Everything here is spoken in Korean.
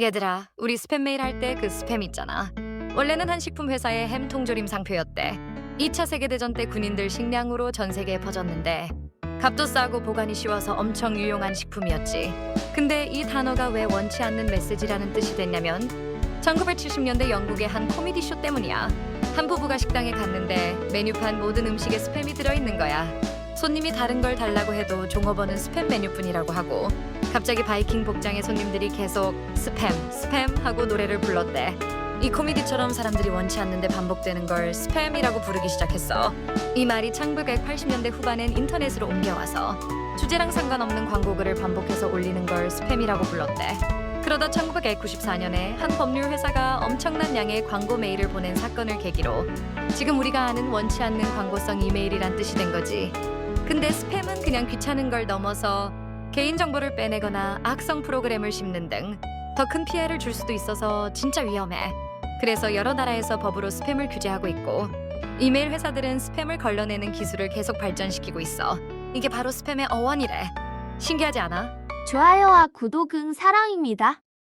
얘들아, 우리 스팸 메일 할 때 그 스팸 있잖아. 원래는 한 식품 회사의 햄 통조림 상표였대. 2차 세계대전 때 군인들 식량으로 전 세계에 퍼졌는데 값도 싸고 보관이 쉬워서 엄청 유용한 식품이었지. 근데 이 단어가 왜 원치 않는 메시지라는 뜻이 됐냐면 1970년대 영국의 한 코미디 쇼 때문이야. 한 부부가 식당에 갔는데 메뉴판 모든 음식에 스팸이 들어있는 거야. 손님이 다른 걸 달라고 해도 종업원은 스팸 메뉴뿐이라고 하고 갑자기 바이킹 복장의 손님들이 계속 스팸, 스팸 하고 노래를 불렀대. 이 코미디처럼 사람들이 원치 않는데 반복되는 걸 스팸이라고 부르기 시작했어. 이 말이 1980년대 후반엔 인터넷으로 옮겨와서 주제랑 상관없는 광고글을 반복해서 올리는 걸 스팸이라고 불렀대. 그러다 1994년에 한 법률 회사가 엄청난 양의 광고 메일을 보낸 사건을 계기로 지금 우리가 아는 원치 않는 광고성 이메일이란 뜻이 된 거지. 근데 스팸은 그냥 귀찮은 걸 넘어서 개인 정보를 빼내거나 악성 프로그램을 심는 등 더 큰 피해를 줄 수도 있어서 진짜 위험해. 그래서 여러 나라에서 법으로 스팸을 규제하고 있고 이메일 회사들은 스팸을 걸러내는 기술을 계속 발전시키고 있어. 이게 바로 스팸의 어원이래. 신기하지 않아? 좋아요와 구독은 사랑입니다.